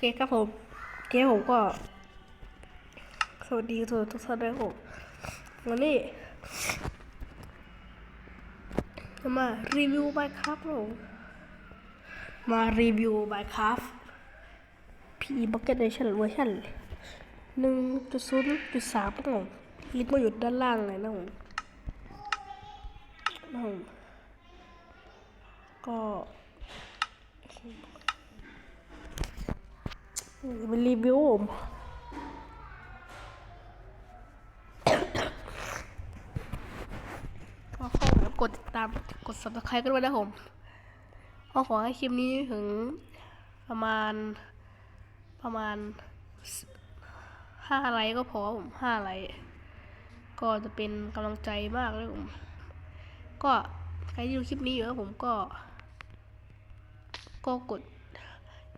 เคครับผมเกมผมก็ สวัสดีทุกทุกท่านด้วยผมวันนี้มารีวิวไบครับผมมารีวิวไบครับพีบักเก็ตเนชั่นเวอร์ชันหนึ่งจุดศูนย์จุดสามผมลิงก์มาอยู่ด้านล่างเลยนะผมนะผมก็ เป็นรีวิวผมก็เข้าแล้วกดติดตามกด subscribe กันด้วยนะผมก็ขอให้คลิปนี้ถึงประมาณประมาณห้าไลค์ก็พอผมห้าไลค์ก็จะเป็นกำลังใจมากเลยผม ก็ใครที่ดูคลิปนี้อยู่แล้วผมก็ ก็กด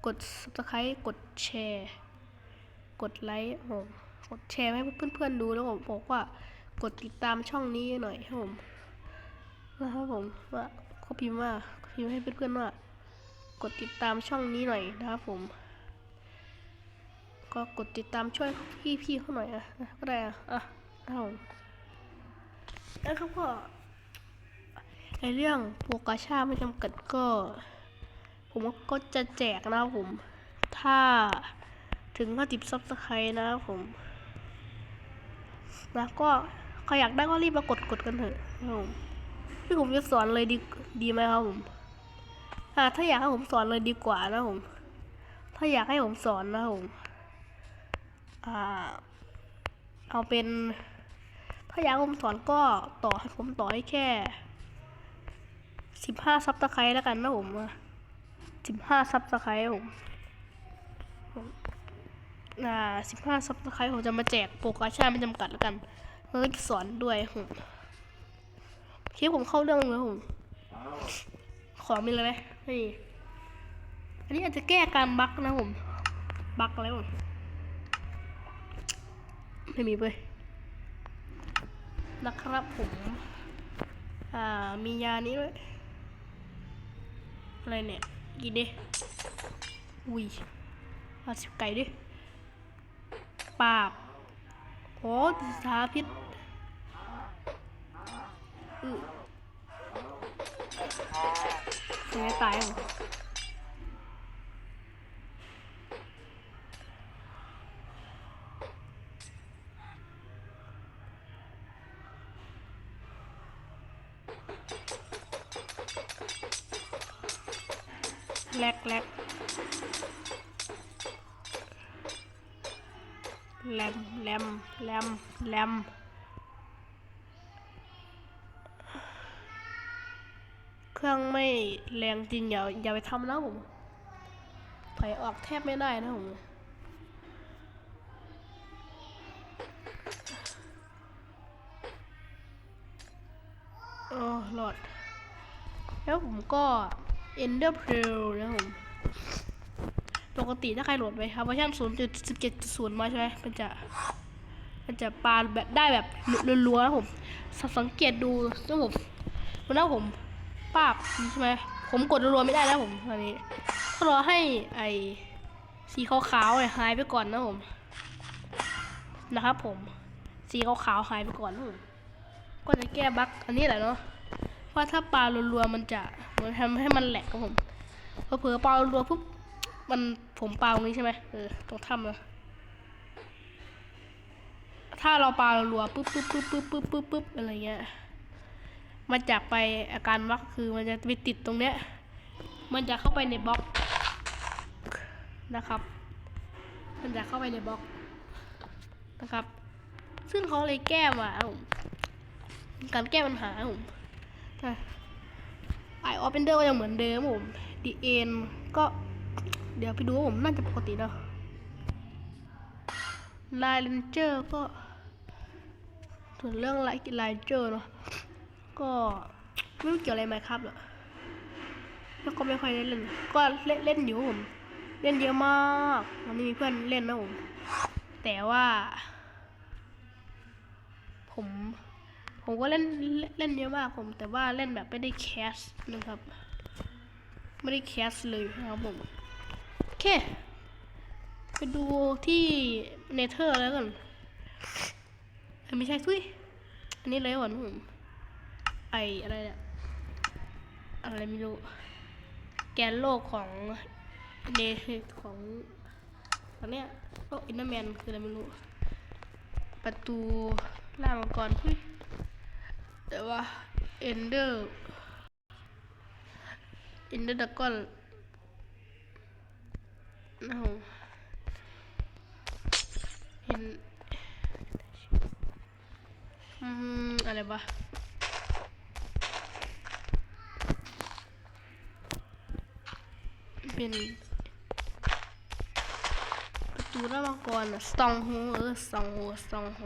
กด subscribe กดแชร์ กดไลค์ผมกดแชร์ให้เพื่อนๆดูแล้วผมบอกว่ากดติดตามช่องนี้หน่อยครับผมนะครับผมว่าเขาพิมพ์ว่าพิมพ์ให้เพื่อนๆว่า กดติดตามช่องนี้หน่อยนะครับผม ก็กดติดตามช่วยพี่ๆเขาหน่อยอะก็ได้อะอะนะครับผมแล้วเขาก็ในเรื่องโปกาชาไม่จำกัดก็ ผมก็จะแจกนะผม ถ้าถึงห้าสิบซับสไครต์นะผมนะก็ใครอยากได้ก็รีบมากดกดกันเถอะนะครับผมที่ผมจะสอนเลยดีดีไหมครับผมอ่าถ้าอยากให้ผมสอนเลยดีกว่านะผม ถ้าอยากให้ผมสอนนะผมอ่าเอาเป็น ถ้าอยากให้ผมสอนก็ต่อให้ผมต่อให้แค่สิบห้าซับสไคร์แล้วกันนะผม สิบห้าซับสไครต์ผมผมอ่าสิบห้าซับสไครต์ผมจะมาแจกโปรกาชาไม่จำกัดแล้วกันแล้วก็จะสอนด้วยผมคลิปผมเข้าเรื่องเลยผมขอมีเลยไหมนี่อันนี้อาจจะแก้การบั๊กนะผม บั๊กอะไรผมไม่มีเลยนะครับผม อ่า มียานี้ด้วย อะไรเนี่ย กินดิ อุ้ยอาสิบไก่ดิ ปาบโอ้สาพิษอือเสียตายอะ เครื่องไม่แรงจริงอย่าอย่าไปทำนะผมถอยออกแทบไม่ได้นะผมโอ้หลอด แล้วผมก็ Ender Pearl นะผม ปกติถ้าใครโหลดไปครับเวอร์ชัน0.17.0 มาใช่ไหมมันจะ มันจะปาแบบได้แบบรัวๆนะผมสสังเกตดูนะผมมันนะผม ป้าบใช่ไหมผมกดรัวไม่ได้แล้วผมตอนนี้ต้องรอให้ไอสีขาวๆเนี่ยหายไปก่อนนะผม นะครับผม สีขาวๆหายไปก่อนผมก็จะแก้บั๊กอันนี้แหละเนาะเพราะถ้าปลารัวๆมันจะมันทำให้มันแหลกครับผมพอเผลอปลารัวๆปุ๊บมันผมปลาตรงนี้ใช่ไหมเออตรงถ้ำนะถ้าเราปลารัวๆปุ๊บปุ๊บปุ๊บปุ๊บปุ๊บปุ๊บอะไรเงี้ย มันจะไปอาการวักคือมันจะไปติดตรงเนี้ย มันจะเข้าไปในบล็อกนะครับ มันจะเข้าไปในบล็อกนะครับ ซึ่งเขาเลยแก้มาผมการแก้ปัญหาผมไอออฟเปนเดอร์ก็ยังเหมือนเดิมผมดีเอ็นก็เดี๋ยวไปดูว่าผมน่าจะปกตินะไลน์เลนเจอร์ก็ส่วนเรื่องไลน์ไลน์เจอร์เนาะ ก็ไม่รู้เกี่ยวอะไรไหมครับหรอกแล้วก็ไม่ค่อยได้เล่น ก็เล่นเล่นอยู่ผม เล่นเยอะมากวันนี้มีเพื่อนเล่นนะผม แต่ว่า ผม ผมก็เล่นเล่นเยอะมากผม แต่ว่าเล่นแบบไม่ได้แคสนะครับ ไม่ได้แคสเลยนะครับผมโอเค ไปดูที่เนเธอร์แล้วกันเอ้ยไม่ใช่ทุยอันนี้เลยก่อนผม ไออะไรเนี่ยอะไรไม่รู้ แกนโลกของเนของตอนเนี้ยโลกอินเตอร์แมนคืออะไรไม่รู้ ประตูล่ามังกรเฮ้ยแต่ว่าเอนเดอร์เอนเดอร์ดากอนนะผมเห็นอืมอะไรวะ เป็นประตูล่ามังกรอะสตองโฮเออสตองโฮสตองโฮ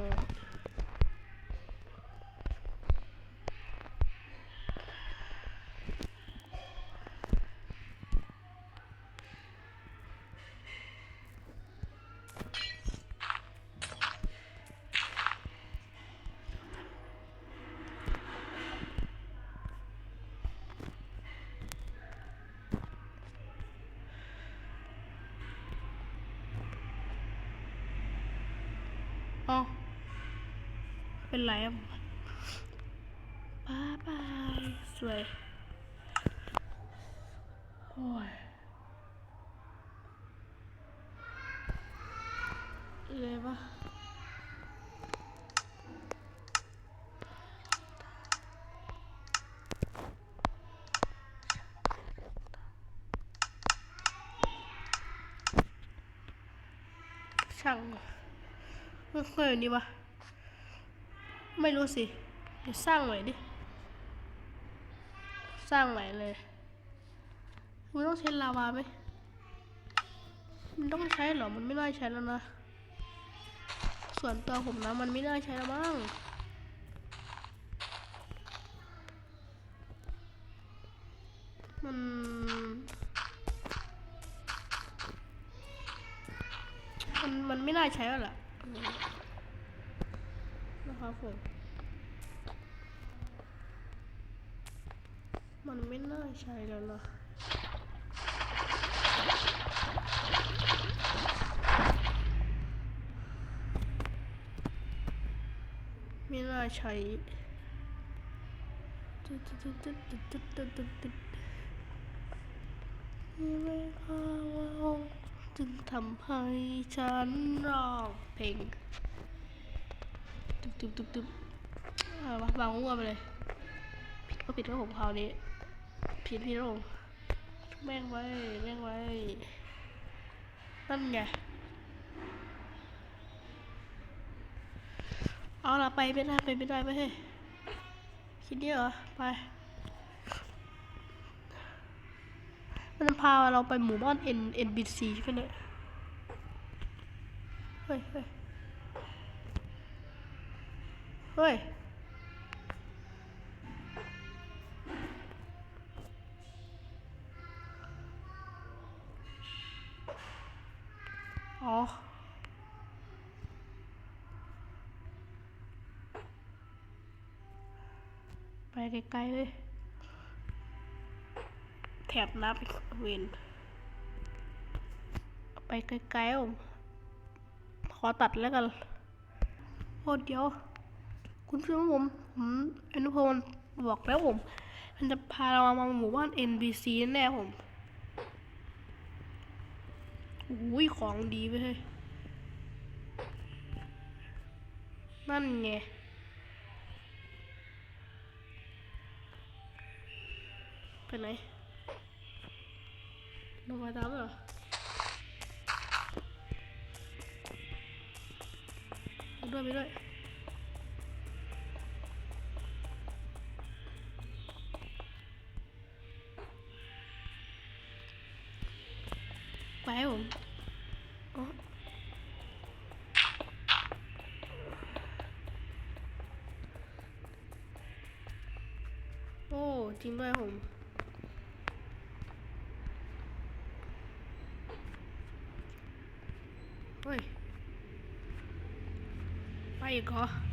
อ๋อเป็นไรอะบายบาย สวย โอ้ยเลยปะช่าง ไม่เคยนี่วะไม่รู้สิเดี๋ยวสร้างใหม่ดิ สร้างใหม่เลยมันต้องใช้ลาวาไหมมันต้องใช้หรอ มันไม่น่าใช้แล้วนะ ส่วนตัวผมนะ มันไม่น่าใช้แล้วมั้งมันมัน มันไม่น่าใช้แล้วล่ะ นะครับผมมันไม่น่าใช่แล้วนะไม่น่าใช้ตึ๊ดตึ๊ดตึ๊ดตึ๊ดตึ๊ดตึ๊ดตึ๊ดตึ๊ดไม่ว่าเรา จึงทำให้ฉันร้องเพลงตึ๊บตึ๊บตึ๊บตึ๊บเอาวะวางมั่วไปเลย ผิดก็ผิดแล้วผมคราวนี้ ผิดผิดแล้วผมแม่งไว้ แม่งไว้ นั่นไง เอาละไปไม่ได้ ไปไม่ได้ไม่ให้ยคิดเดีเหรอ ไปาเราไปหมู่บ้าน N NBC ใช่ไหมเนี่ยเฮ้ยเฮ้ยเฮ้ยอ๋อไปไกลๆเลย ถบน้ำอีกเวนไปไกลๆผมขอตัดแล้วกันโอ้เดี๋ยว คุณผู้ชมผมผมอนุพลบอกแล้วผม มันจะพาเรามาหมู่บ้าน NBC แน่ผมอุ้ยของดีไปเลยนั่นไงไปไหน một và tám rồi. Đúng rồi, đúng rồi Quẹo Ủa? Oh, team vai home. go.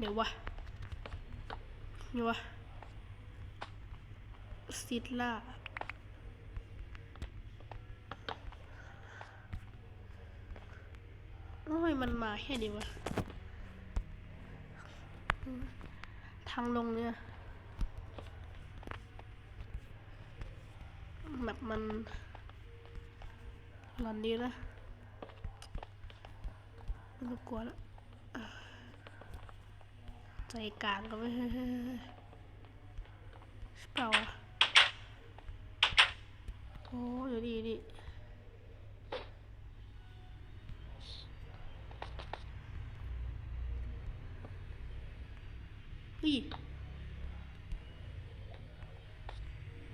เหรอยววะเดี๋ยววะซิดล่าทำไมมันมาแค่นี้วะ ทางลงเนี่ยแบบมันหลอนดีนะไม่ต้องกลัวแล้วอะ ใจกลางก็ไม่เฮ้ยเฮ้ยเฮ้ยใช่เปล่าโอ้เดี๋ยวดีดิเฮ้ย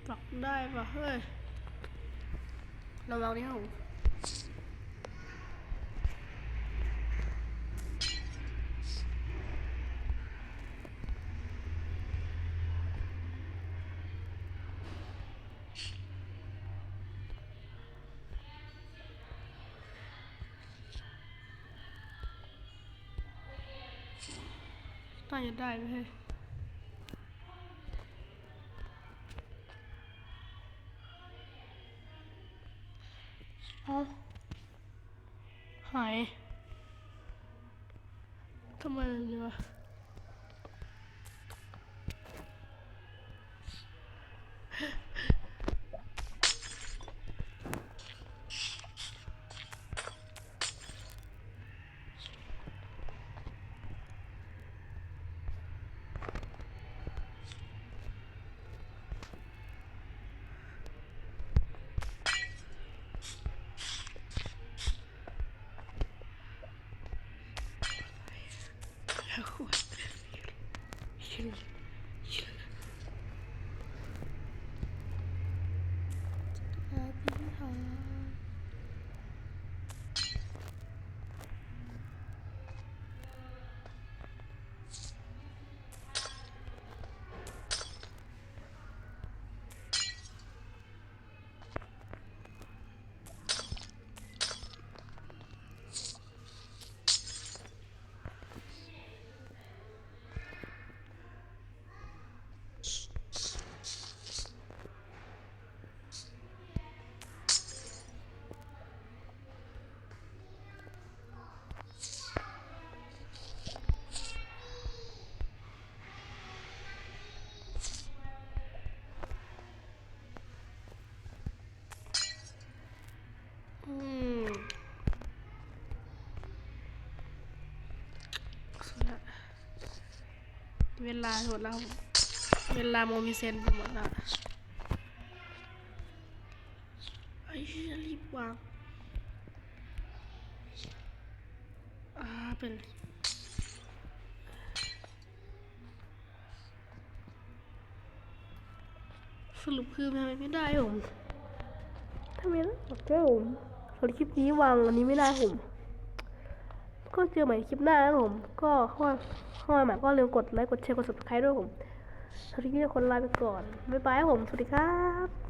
ปรับได้ปะเฮ้ยระวังนี่ครับ ผมน่าจะได้ไหมเฮ้ยเอาหายทำไมแบบนี้วะ เวลาหมดแล้วครับเวลาโมมีเซนหมดแล้วไอ้รีบวางอ่าเป็นสรุปคือทำไมไม่ได้ผมทำไมต้องบอกเจ้าผมส่วนคลิปนี้วางอันนี้ไม่ได้ผม ก็เจอใหม่คลิปหน้าแล้วผม ก็เข้ามา เข้ามาใหม่ก็ลืมกดไลค์กดแชร์กด subscribe ด้วยผมสวัสดีทุกคนลาไปก่อนบ๊ายบายครับผมสวัสดีครับ